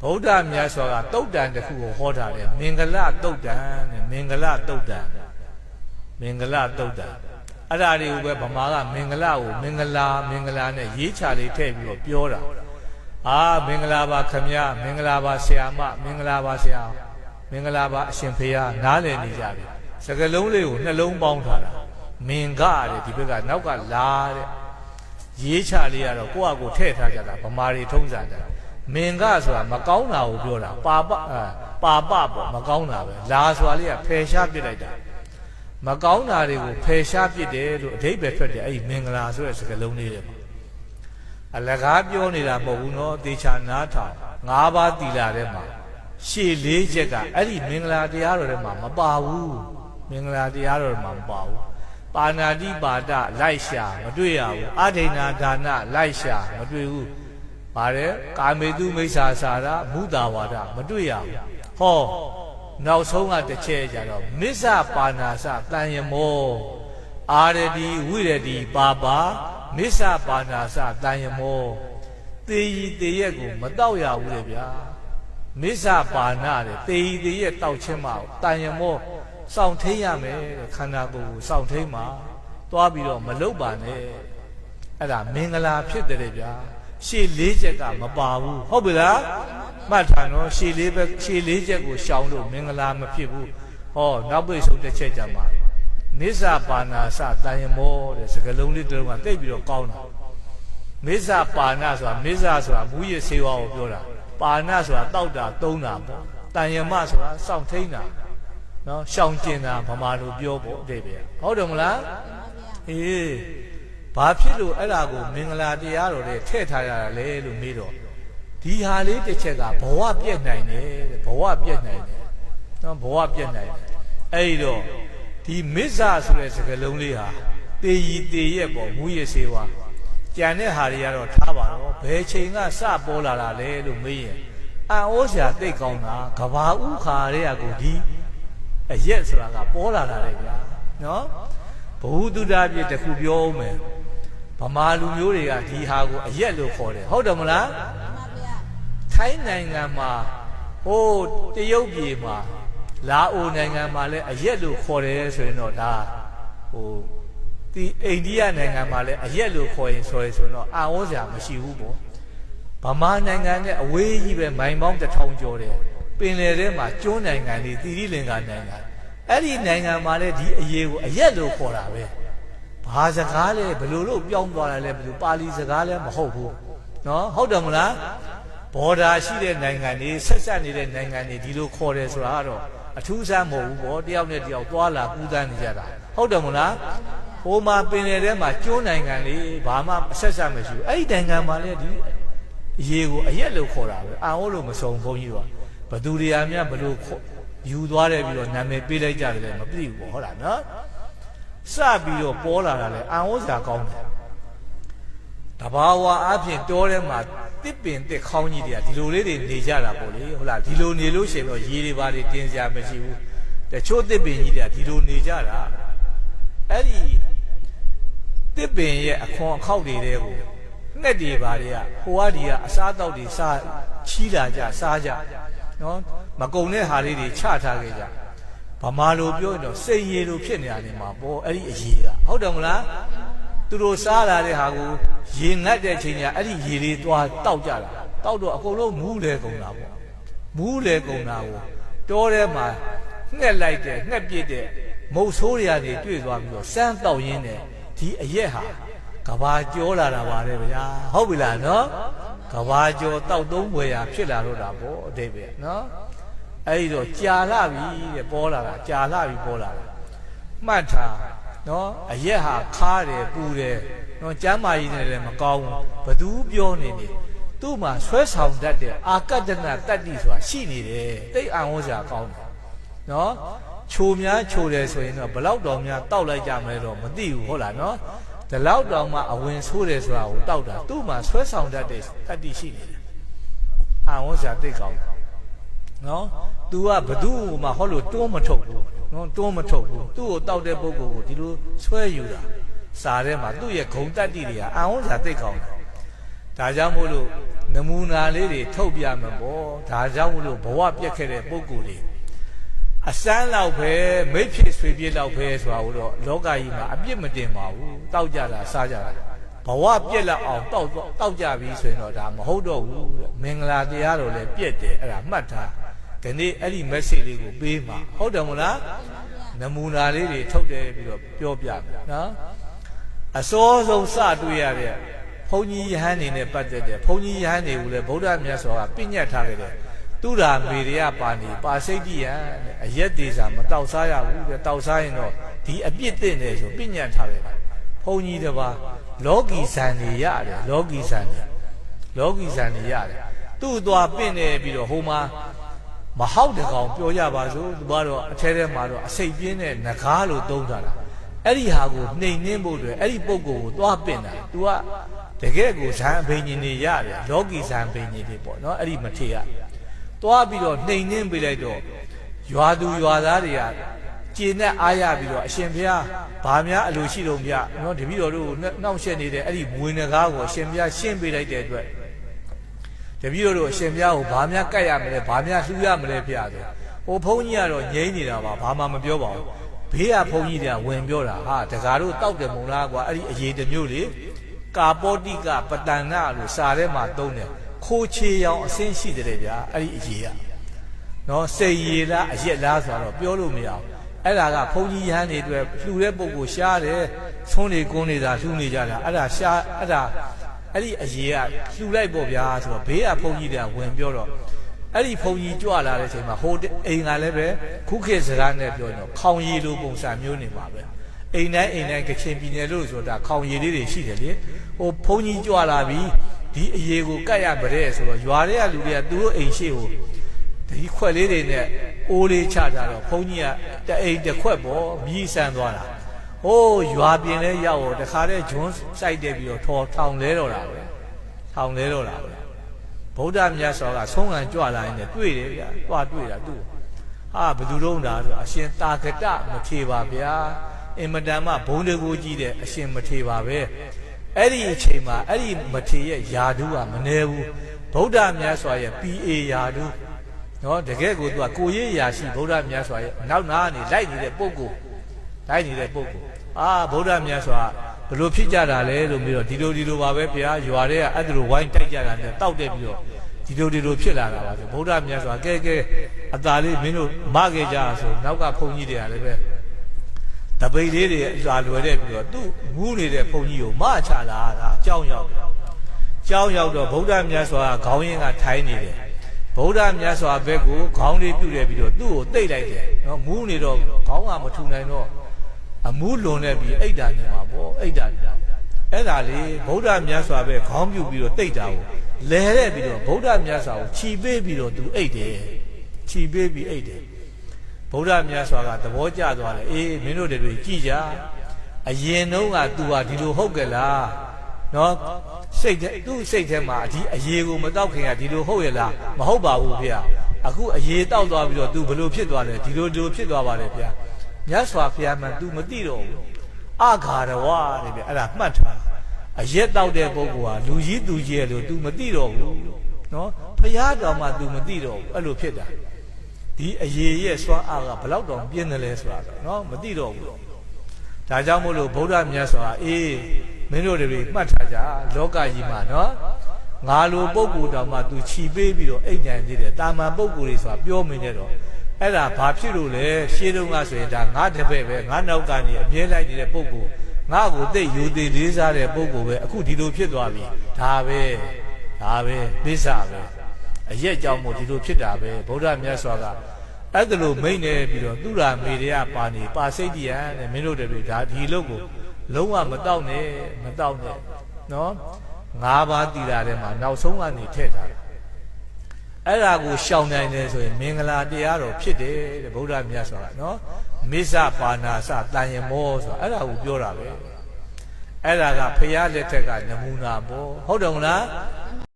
ဗုဒ္ဓမြတ်စွာကတုတ်တန်တစ်ခုကိုဟောထားတယ်မင်္ဂလတုတ်တန်တဲ့မင်္ဂလတုတ်တန်မင်္ဂလတုတ်တန်အဲ့ဒါတွေကိုပဲဗမာကမင်္ဂလကိုမင်္ဂလာမင်္ဂလာနဲ့ရေးချလေးထည့်ပြီးတော့ပြောတာအာမင်္ဂလာပါခမရမင်္ဂလာပါဆရာမမင်္ဂလာပါဆရာမင်္ဂလာပါအရှင်ဖေဟာနားလည်နေကြပြီစကလုံးလေးကိုနှလုံးပေါင်းထားတာမင်္ဂတဲ့ဒီဘက်ကနောက်ကလာတဲ့ရေးချလေးကတော့ကိုယ့်အကိုထည့်ထားကြတာဗမာတွေထုံးစံတယ် မင်္ဂဆိုတာမကောင်းတာကိုပြောတာပါပအာပါပပေါ့မကောင်းတာပဲလာဆိုတာလေးကဖယ်ရှားပစ်လိုက်တာမကောင်းတာတွေကိုဖယ်ရှားပစ်တယ်လို့အဓိပ္ပာယ်ထွက်တယ်အဲ့ဒီမင်္ဂလာဆိုတဲ့စကားလုံးလေးတွေမှာအလကားပြောနေတာမဟုတ်ဘူးနော်တေချာနားထောင်၅ပါးတီလာထဲမှာရှေ့လေးချက်ကအဲ့ဒီမင်္ဂလာတရားတော်ထဲမှာမပါဘူးမင်္ဂလာတရားတော်ထဲမှာမပါဘူးပါဏာတိပါဒလိုက်ရှာမတွေ့ရဘူးအဒိဏဒါနလိုက်ရှာမတွေ့ဘူး ပါတယ်ကာမေတုမိစ္ဆာစာရမုဒ္ဒဝါဒမတွေ့ရဘူးဟောနောက်ဆုံးကတစ်ချက်ကြတော့မစ္ဆပါဏာစတန်ယမောအာရတိဝိရတိပါပါမစ္ဆပါဏာစတန်ယမောတေယီတေရက်ကိုမတော့ရဘူးလေဗျာမစ္ဆပါဏတဲ့တေယီတေရက်တောက်ချင်းမအောင်တန်ယမောစောင့်ထိန်ရမယ်တဲ့ခန္ဓာကိုယ်ကိုစောင့်ထိန်မှာသွားပြီးတော့မလုတ်ပါနဲ့အဲ့ဒါမင်္ဂလာဖြစ်တယ်လေဗျာ ရှေ့လေးချက်ကမပါဘူးဟုတ်ပြီလားမှတ်ထားနော်ရှေ့လေးပဲရှေ့လေးချက်ကိုရှောင်လို့မင်္ဂလာမဖြစ်ဘူးဟောနောက်ပိတ်ဆုံးတစ်ချက်ကြမှာမစ္ဆပါဏာစတန်ယမောတဲ့စကလုံးလေးတစ်လုံးကတိတ်ပြီးတော့ကောင်းတာမစ္ဆပါဏဆိုတာမစ္ဆဆိုတာမူရစေဝါကိုပြောတာပါဏဆိုတာတောက်တာသုံးတာပေါ့တန်ယမဆိုတာစောင့်ထိန်တာနော်ရှောင်ကျင်တာဗမာလိုပြောဖို့အတိတ်ပဲဟုတ်တယ်မလားအေး ဘာဖြစ်လို့အဲ့ဒါကိုမင်္ဂလာတရားတော်တွေထည့်ထားရတာလဲလို့မေးတော့ဒီဟာလေးတစ်ချက်ကဘဝပြည့်နိုင်တယ်တဲ့ဘဝပြည့်နိုင်တယ်နော်ဘဝပြည့်နိုင်တယ်အဲ့ဒီတော့ဒီမစ္ဆာဆိုတဲ့စကားလုံးလေးဟာတေရီတေရက်ပေါ့မူရစေဝါကြံတဲ့ဟာတွေကတော့ထားပါတော့ဘယ်ချိန်ကစပေါ်လာတာလဲလို့မေးရင်အံ့ဩစရာသိတ်ကောင်းတာကဘာဥခါတဲ့ကိုဒီအရက်ဆိုတာကပေါ်လာတာလေဗျာနော်ဘဝတုဒ္ဒပြည့်တစ်ခုပြောအောင်မယ် ဗမာလူမျိုးတွေကဒီဟာကိုအရက်လို့ခေါ်တယ်ဟုတ်တယ်မလားထိုင်းနိုင်ငံမှာဟိုးတရုတ်ပြည်မှာလာအိုနိုင်ငံမှာလည်းအရက်လို့ခေါ်တယ်ဆိုရင်တော့ဒါဟိုဒီအိန္ဒိယနိုင်ငံမှာလည်းအရက်လို့ခေါ်ရင်ဆိုရင်ဆိုတော့အာဝေါ်စရာမရှိဘူးပေါ့ဗမာနိုင်ငံနဲ့အဝေးကြီးပဲမိုင်ပေါင်းတစ်ထောင်ကျော်တယ်ပင်လယ်ထဲမှာကျွန်းနိုင်ငံတွေတီရီလင်္ကာနိုင်ငံအဲ့ဒီနိုင်ငံမှာလည်းဒီအရေးကိုအရက်လို့ခေါ်တာပဲ ဘာစကားလဲဘယ်လိုလို့ပြောင်းသွားတာလဲဘယ်လိုပါဠိစကားလဲမဟုတ်ဘူးနော်ဟုတ်တယ်မလားဘော်ဒါရှိတဲ့နိုင်ငံတွေဆက်ဆက်နေတဲ့နိုင်ငံတွေဒီလိုခေါ်တယ်ဆိုတာကတော့အထူးဆန်းမဟုတ်ဘူးပေါ့တယောက်နဲ့တယောက်သွားလာကူးတန်းနေကြတာဟုတ်တယ်မလားဟိုမှာပင်လယ်ထဲမှာကျွန်းနိုင်ငံလေးဘာမှအဆက်ဆက်မရှိဘူးအဲ့ဒီနိုင်ငံမှာလည်းဒီအရေးကိုအရက်လို့ခေါ်တာပဲအာဟုတ်လို့မစုံဘုန်းကြီးတော့ဘသူတွေကများဘလို့ယူသွားတယ်ပြီးတော့နာမည်ပေးလိုက်ကြတယ်လည်းမသိဘူးပေါ့ဟုတ်လားနော် စပြီးတော့ပေါ်လာတာလေအာဟုတ်စရာကောင်းတယ်တဘာဝအဖြစ်တောထဲမှာတစ်ပင်တစ်ခေါင်းကြီးတွေကဒီလိုလေးတွေနေကြတာပေါ့လေဟုတ်လားဒီလိုနေလို့ရှိရင်တော့ရေတွေပါတွေတင်းစရာမရှိဘူးတချို့တစ်ပင်ကြီးတွေကဒီလိုနေကြတာအဲ့ဒီတစ်ပင်ရဲ့အခွန်အခောက်တွေတဲ့ကိုငှက်တွေပါတွေကဟိုကဒီကအစားတောက်တွေစားချီးလာကြစားကြနော်မကုံတဲ့ဟာလေးတွေချထားခဲ့ကြ ဗမာလိုပြောရင်တော့စိတ်ရည်လိုဖြစ်နေတာနေမှာပေါ့အဲ့ဒီအရေးကဟုတ်တယ်မလားသူတို့စားလာတဲ့ဟာကိုရေငတ်တဲ့ချိန်ကျအဲ့ဒီရေလေးသွားတောက်ကြတာတောက်တော့အကုန်လုံးမူးလေကုန်တာပေါ့မူးလေကုန်တာကိုတောထဲမှာငှက်လိုက်တဲ့ငှက်ပြစ်တဲ့မုတ်ဆိုးတွေကနေတွေ့သွားပြီးတော့စမ်းတောက်ရင်းနဲ့ဒီအရက်ဟာကဘာကြောလာတာပါတယ်ဗျာဟုတ်ပြီလားနော်ကဘာကြောတောက်သုံးွယ်ရာဖြစ်လာတော့တာပေါ့အတိတ်ပဲနော် အဲ့ဒီတော့ကြာလာပြီတဲ့ပေါ်လာတာကြာလာပြီပေါ်လာတာမှတ်ထားနော်အရက်ဟာခါတယ်ပူတယ်နော်ကျမ်းမာရေးနဲ့လည်းမကောင်းဘူးဘသူပြောနေနေသူ့မှာဆွဲဆောင်တတ်တဲ့အာကတနာတတ္တိဆိုတာရှိနေတယ်တိတ်အံ့ဩစရာကောင်းတယ်နော်ချိုများချိုတယ်ဆိုရင်တော့ဘလောက်တော်များတောက်လိုက်ကြမလဲတော့မသိဘူးဟုတ်လားနော်ဒီလောက်တောင်မှအဝင်ဆိုးတယ်ဆိုတာကိုတောက်တာသူ့မှာဆွဲဆောင်တတ်တဲ့တတ္တိရှိနေတယ်အံ့ဩစရာတိတ်ကောင်းတယ်နော် तू ကဘသူ့မှာဟောလို့တွန်းမထုတ်ဘူးနော်တွန်းမထုတ်ဘူးသူ့ကိုတောက်တဲ့ပုဂ္ဂိုလ်ကိုဒီလိုဆွဲယူတာစာထဲမှာသူ့ရဲ့ဂုံတက်တိတွေကအံ့ဩစရာသိကောင်းတယ်ဒါကြောင့်မို့လို့နမူနာလေးတွေထုတ်ပြမှာပေါ့ဒါကြောင့်မို့လို့ဘဝပြက်ခဲ့တဲ့ပုံကိုယ်တွေအစမ်းလောက်ပဲမိတ်ဖြစ်ဆွေပြစ်လောက်ပဲဆိုတာကိုတော့လောကကြီးမှာအပြစ်မတင်ပါဘူးတောက်ကြတာစားကြတာဘဝပြက်လက်အောင်တောက်တောက်ကြပြီဆိုရင်တော့ဒါမဟုတ်တော့ဘူးမင်္ဂလာတရားတော်လည်းပြက်တယ်အဲ့ဒါမှတ်ထား ဒီနေ့အဲ့ဒီ message လေးကိုပေးမှာဟုတ်တယ်မလားနမူနာလေးတွေထုတ်တယ်ပြီးတော့ပြောပြမယ်နော်အစောဆုံးစတွေ့ရတဲ့ဘုန်းကြီးယဟန်နေနဲ့ပတ်သက်တယ်ဘုန်းကြီးယဟန်နေကိုလည်းဗုဒ္ဓမြတ်စွာကပြညတ်ထားခဲ့တယ်သူရာမေရယပါဏီပါစိတ်တိယတဲ့အရက်သေးစာမတောက်စားရဘူးတဲ့တောက်စားရင်တော့ဒီအပြစ်တင်တယ်ဆိုပြညတ်ထားခဲ့တယ်ဘုန်းကြီးတစ်ပါးလောကီဇန်နေရတယ်လောကီဇန်နေလောကီဇန်နေရတယ်သူ့သွားပင့်နေပြီးတော့ဟိုမှာ မဟောက်တကောင်ပြောရပါစို့သူကတော့အထဲထဲမှာတော့အစိတ်ပြင်းတဲ့ငကားလို့သုံးတာလားအဲ့ဒီဟာကိုနှိမ်နှင်းဖို့အတွက်အဲ့ဒီပုံကိုသွားပင့်တာ तू ကတကယ်ကိုဇန်အဘိညာဉ်တွေရတယ်လောကီဇန်အဘိညာဉ်တွေပေါ့နော်အဲ့ဒီမထေရသွားပြီးတော့နှိမ်နှင်းပေးလိုက်တော့ရွာသူရွာသားတွေကကျေနဲ့အားရပြီးတော့အရှင်ဘုရားဘာများအလိုရှိတော့ဗျနော်တပည့်တော်တို့နှောင့်ရှက်နေတဲ့အဲ့ဒီမွေးနဂါးကိုအရှင်ဘုရားရှင်းပေးလိုက်တဲ့အတွက် တပည့်တော်တို့အရှင်ဘုရားကိုဘာများကတ်ရမလဲဘာများလှူရမလဲဗျဆိုဟိုဘုန်းကြီးကတော့ငြိမ့်နေတာပါဘာမှမပြောပါဘူးဘေးကဘုန်းကြီးတွေကဝင်ပြောတာဟာတကားတို့တောက်တယ်မုံလားကွာအဲ့ဒီအရေးတစ်မျိုးလေကာပောတိကပတန်နာလို့စာထဲမှာသုံးတယ်ခိုးချေရောင်အစင်းရှိတယ်ဗျာအဲ့ဒီအရေးကနော်စိတ်ရည်လားအရက်လားဆိုတော့ပြောလို့မရအောင်အဲ့ဒါကဘုန်းကြီးရဟန်းတွေအတွက်လှူတဲ့ပုံကိုရှားတယ်သုံးနေကုန်းနေတာလှူနေကြတာအဲ့ဒါရှားအဲ့ဒါ အဲ့ဒီအရေးကလှူလိုက်ပေါ့ဗျာဆိုတော့ဘေးကဘုန်းကြီးတွေကဝင်ပြောတော့အဲ့ဒီဘုန်းကြီးကြွလာတဲ့အချိန်မှာဟိုအိမ်ကလည်းပဲခုခေတ်စကားနဲ့ပြောရင်တော့ခေါင်ရည်လိုပုံစံမျိုးနေပါပဲအိမ်တိုင်းအိမ်တိုင်းကချင်ပြည်နယ်လို့ဆိုတာခေါင်ရည်လေးတွေရှိတယ်လေဟိုဘုန်းကြီးကြွလာပြီးဒီအရေးကိုကတ်ရပါတဲ့ဆိုတော့ရွာတွေကလူတွေကသူတို့အိမ်ရှိကိုဒီခွက်လေးတွေနဲ့အိုးလေးချကြတော့ဘုန်းကြီးကတအိမ်တစ်ခွက်ပေါ်မြည်ဆန်းသွားတာ ဟိုးရွာပြင်လဲရောက်တော့တခါတည်းဂျွန်းစိုက်တယ်ပြီးတော့ထော်ထောင်လဲတော့တာပဲထောင်လဲတော့တာပဲဗုဒ္ဓမြတ်စွာကဆုံးခံကြွလာရင်တွေ့တယ်ဗျာတွားတွေ့တာသူ့ဟာဘယ်သူတော့တာဆိုအရှင်တာဂတမထေပါဗျာအင်မတန်မှဘုံတကူကြီးတဲ့အရှင်မထေပါပဲအဲ့ဒီအချိန်မှာအဲ့ဒီမထေရဲ့ယာဓုကမနေဘူးဗုဒ္ဓမြတ်စွာရဲ့ PA ယာဓုနော်တကယ်ကိုသူကကိုရေးရာရှိဗုဒ္ဓမြတ်စွာရဲ့နောက်နာကနေလိုက်နေတဲ့ပုဂ္ဂိုလ်လိုက်နေတဲ့ပုဂ္ဂိုလ်အာဗုဒ္ဓမြတ်စွာဘယ်လိုဖြစ်ကြတာလဲလို့ပြီးတော့ဒီလိုဒီလိုပါပဲဘုရားရွာထဲကအဲ့ဒါလိုဝိုင်းတိုက်ကြတာနဲ့တောက်တက်ပြီးတော့ဒီလိုဒီလိုဖြစ်လာတာပါဆိုဗုဒ္ဓမြတ်စွာကဲကဲအသာလေးမင်းတို့မခဲ့ကြဆိုနောက်ကဘုန်းကြီးတွေကလည်းပဲတပိတ်လေးတွေအသာလွယ်တဲ့ပြီးတော့သူ့ငူးနေတဲ့ဘုန်းကြီးကိုမချလာတာကြောင်းရောက်တယ်ကြောင်းရောက်တော့ဗုဒ္ဓမြတ်စွာကခေါင်းရင်းကထိုင်းနေတယ်ဗုဒ္ဓမြတ်စွာဘက်ကိုခေါင်းလေးပြုတ်တယ်ပြီးတော့သူ့ကိုတိတ်လိုက်တယ်နော်မူးနေတော့ခေါင်းကမထူနိုင်တော့ အမူးလွန်နေပြီးအိတ်တာနေမှာပေါ့အိတ်တာနေအဲ့ဒါလေဗုဒ္ဓမြတ်စွာပဲခေါင်းပြုတ်ပြီးတော့တိတ်တာကိုလဲတဲ့ပြီးတော့ဗုဒ္ဓမြတ်စွာကိုခြီးပေးပြီးတော့သူအိတ်တယ်ခြီးပေးပြီးအိတ်တယ်ဗုဒ္ဓမြတ်စွာကသဘောကျသွားတယ်အေးမင်းတို့တွေကြည်ကြအရင်တုန်းက तू ဟာဒီလိုဟုတ်ကြလားနော်စိတ်သူ့စိတ်ထဲမှာဒီအရေးကိုမတောက်ခင်ကဒီလိုဟုတ်ရလားမဟုတ်ပါဘူးဖေ။အခုအရေးတောက်သွားပြီးတော့ तू ဘလို့ဖြစ်သွားလဲဒီလိုဒီလိုဖြစ်သွားပါတယ်ဖေ။ မြတ်စွာဘုရားမှ तू မသိတော့ဘူး။အဂါရဝတဲ့ဗျအဲ့ဒါမှတ်ထား။အရက်တောက်တဲ့ပုဂ္ဂိုလ်ဟာလူကြီးသူကြီးလို့ तू မသိတော့ဘူး။နော်ဘုရားတော်မှ तू မသိတော့ဘူးအဲ့လိုဖြစ်တာ။ဒီအရေးရဲ့စွမ်းအားကဘလောက်တောင်ပြင်းတယ်လဲဆိုတာနော်မသိတော့ဘူး။ဒါကြောင့်မို့လို့ဗုဒ္ဓမြတ်စွာအေးမင်းတို့တွေမှတ်ထားကြလောကကြီးမှာနော်ငါလိုပုံကိုယ်တောင်မှ तू ခြီပေးပြီးတော့အိတ်နိုင်သေးတယ်တာမန်ပုံကိုယ်တွေဆိုတာပြောမင်းနဲ့တော့ အဲ့ဒါဘာဖြစ်လို့လဲရှင်းတော့ကဆိုရင်ဒါငါတပည့်ပဲငါနောက်ကနေအမြဲလိုက်နေတဲ့ပုံကိုငါ့ကိုသိယူသေးလေးစားတဲ့ပုံကိုပဲအခုဒီလိုဖြစ်သွားပြီဒါပဲဒါပဲသစ္စာပဲအရက်ကြောင့်မို့ဒီလိုဖြစ်တာပဲဗုဒ္ဓမြတ်စွာကအဲ့ဒါလိုမိတ်နေပြီးတော့သူရာမေရယပါနေပါစိတ်တည်ရန်တဲ့မင်းတို့တွေဒါဒီလုတ်ကိုလုံးဝမတောက်နဲ့မတောက်နဲ့နော်ငါးပါးတည်တာထဲမှာနောက်ဆုံးကနေထည့်ထားတယ် အဲ့ဒါကိုရှောင်နိုင်တယ်ဆိုရင်မင်္ဂလာတရားတော်ဖြစ်တယ်တဲ့ဗုဒ္ဓမြတ်စွာကနော်မိစ္ဆပါဏာစတန်ရမောဆိုတာအဲ့ဒါကိုပြောတာပဲအဲ့ဒါကဖရာလက်ထက်ကနမူနာပေါ့ဟုတ်တယ်မလား